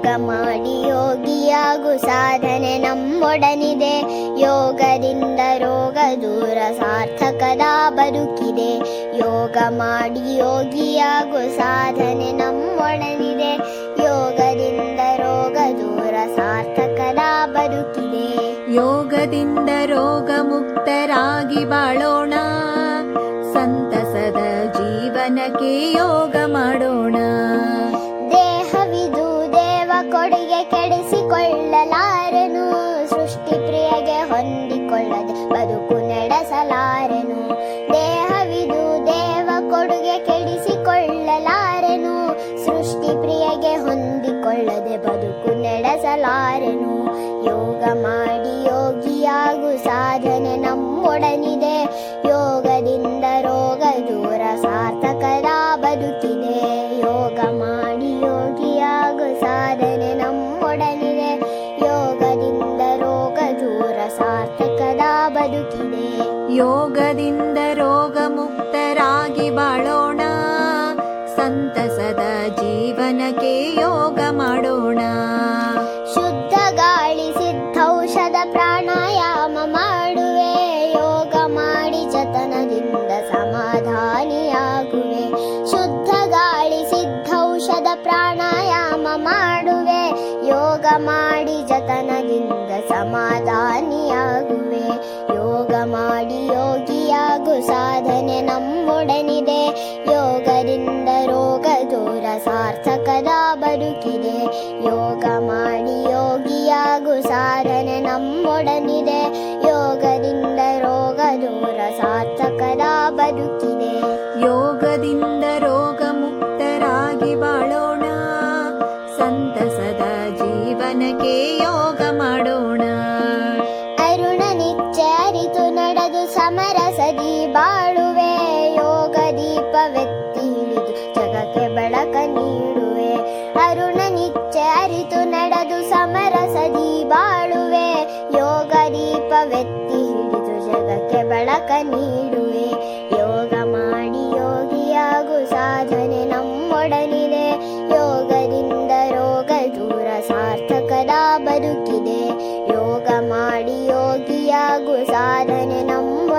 ಯೋಗ ಮಾಡಿ ಯೋಗಿಯಾಗು ಸಾಧನೆ ನಮ್ಮೊಡನಿದೆ. ಯೋಗದಿಂದ ರೋಗ ದೂರ ಸಾರ್ಥಕದ ಬದುಕಿದೆ. ಯೋಗ ಮಾಡಿ ಯೋಗಿಯಾಗು ಸಾಧನೆ ನಮ್ಮೊಡನಿದೆ. ಯೋಗದಿಂದ ರೋಗ ದೂರ ಸಾರ್ಥಕದ ಬದುಕಿದೆ. ಯೋಗದಿಂದ ರೋಗ ಮುಕ್ತರಾಗಿ ಬಾಳೋಣ. ಸಂತಸದ ಜೀವನಕ್ಕೆ ಯೋಗ ಮಾಡೋಣ. ಕೊಡುಗೆ ಕೆಡಿಸಿಕೊಳ್ಳಲಾರನು? ಸೃಷ್ಟಿ ಪ್ರಿಯಗೆ ಹೊಂದಿಕೊಳ್ಳದೆ ಬದುಕು ನಡೆಸಲಾರನು? ದೇಹವಿದು ದೇವ ಕೊಡುಗೆ ಕೆಡಿಸಿಕೊಳ್ಳಲಾರನು? ಸೃಷ್ಟಿ ಪ್ರಿಯಗೆ ಹೊಂದಿಕೊಳ್ಳದೆ ಬದುಕು ನಡೆಸಲಾರನು? ಯೋಗ ಮಾಡಿ ಯೋಗಿಯಾಗು ಸಾಧನೆ ನಮ್ಮೊಡನಿದೆ. ಯೋಗದಿಂದ ರೋಗ ದೂರ ಸಾರ್ಥಕದ ಬದುಕಿದೆ. ಯೋಗ ಮಾಡಿ ಯೋಗದಿಂದ ರೋಗ ಮುಕ್ತರಾಗಿ ಬಾಳೋಣ. ಸಂತಸದ ಜೀವನಕ್ಕೆ ಯೋಗ ಮಾಡೋಣ. ಶುದ್ಧ ಗಾಳಿ, ಸಿದ್ಧೌಷಧ, ಪ್ರಾಣಾಯಾಮ ಮಾಡುವೆ. ಯೋಗ ಮಾಡಿ ಜತನದಿಂದ ಸಮಾಧಾನಿಯಾಗುವೆ. ಶುದ್ಧ ಗಾಳಿ, ಸಿದ್ಧೌಷಧ, ಪ್ರಾಣಾಯಾಮ ಮಾಡುವೆ. ಯೋಗ ಮಾಡಿ ಜತನದಿಂದ ಸಮಾಧಾನಿಯಾಗುವೆ. ಯೋಗ ಮಾಡಿ ಯೋಗಿಯಾಗು ಸಾಧನೆ ನಮ್ಮೊಡನಿದೆ. ಯೋಗದಿಂದ ರೋಗ ದೂರ ಸಾರ್ಥಕದ ಬದುಕಿದೆ. ಯೋಗ ಮಾಡಿ ಯೋಗಿಯಾಗು ಸಾಧನೆ ನಮ್ಮೊಡನಿದೆ. ಯೋಗದಿಂದ ರೋಗ ದೂರ ಸಾರ್ಥಕದ ಬದುಕಿದೆ. ಯೋಗದಿಂದ ರೋಗ ಮುಕ್ತರಾಗಿ ಬಾಳೋಣ. ಸಂತಸದ ಜೀವನಕ್ಕೆ ಯೋಗ ಮಾಡೋಣ. ಸಮರಸದಿ ಬಾಳುವೆ, ಯೋಗ ದೀಪವೆತ್ತಿ ಹಿಡಿದು ಜಗಕ್ಕೆ ಬೆಳಕ ನೀಡುವೆ. ಅರುಣ ನಿಚ್ಚೆ ಅರಿತು ನಡೆದು ಸಮರಸದಿ ಬಾಳುವೆ, ಯೋಗ ದೀಪವೆತ್ತಿ ಹಿಡಿದು ಜಗಕ್ಕೆ ಬೆಳಕ ನೀಡುವೆ. ಯೋಗ ಮಾಡಿ ಯೋಗಿಯಾಗು ಸಾಧನೆ ನಮ್ಮೊಡನಿದೆ ಯೋಗದಿಂದ ರೋಗ ದೂರ ಸಾರ್ಥಕದ ಬದುಕಿದೆ. ಯೋಗ ಮಾಡಿ ಯೋಗಿಯಾಗು ಸಾಧನೆ